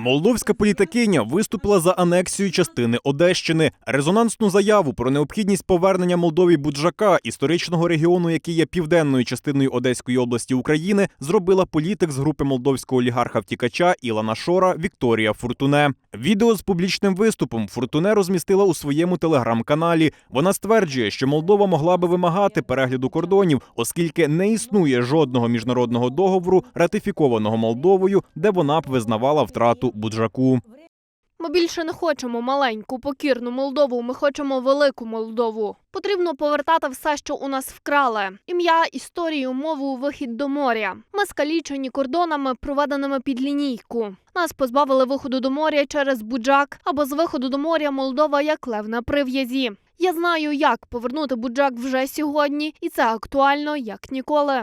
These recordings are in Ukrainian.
Молдовська політикиня виступила за анексію частини Одещини. Резонансну заяву про необхідність повернення Молдові Буджака, історичного регіону, який є південною частиною Одеської області України, зробила політик з групи молдовського олігарха втікача Ілана Шора Вікторія Фуртуне. Відео з публічним виступом Фуртуне розмістила у своєму телеграм-каналі. Вона стверджує, що Молдова могла би вимагати перегляду кордонів, оскільки не існує жодного міжнародного договору, ратифікованого Молдовою, де вона б визнавала втрату Буджаку. Ми більше не хочемо маленьку покірну Молдову. Ми хочемо велику Молдову. Потрібно повертати все, що у нас вкрали: ім'я, історію, мову, вихід до моря. Ми скалічені кордонами, проведеними під лінійку. Нас позбавили виходу до моря через Буджак або з виходу до моря Молдова як лев на прив'язі. Я знаю, як повернути Буджак вже сьогодні, і це актуально як ніколи.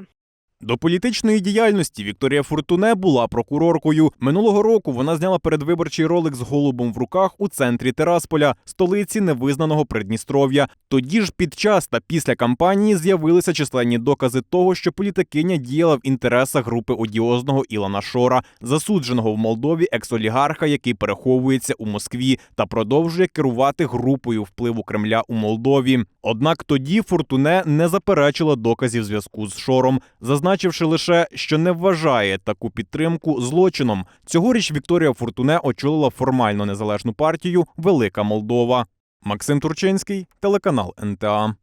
До політичної діяльності Вікторія Фуртуне була прокуроркою. Минулого року вона зняла передвиборчий ролик з голубом в руках у центрі Терасполя, столиці невизнаного Придністров'я. Тоді ж під час та після кампанії з'явилися численні докази того, що політикиня діяла в інтересах групи одіозного Ілана Шора, засудженого в Молдові екс-олігарха, який переховується у Москві та продовжує керувати групою впливу Кремля у Молдові. Однак тоді Фортуне не заперечила доказів зв'язку з Шором, зазначивши лише, що не вважає таку підтримку злочином. Цьогоріч Вікторія Фортуне очолила формально незалежну партію Велика Молдова. Максим Турчинський, телеканал НТА.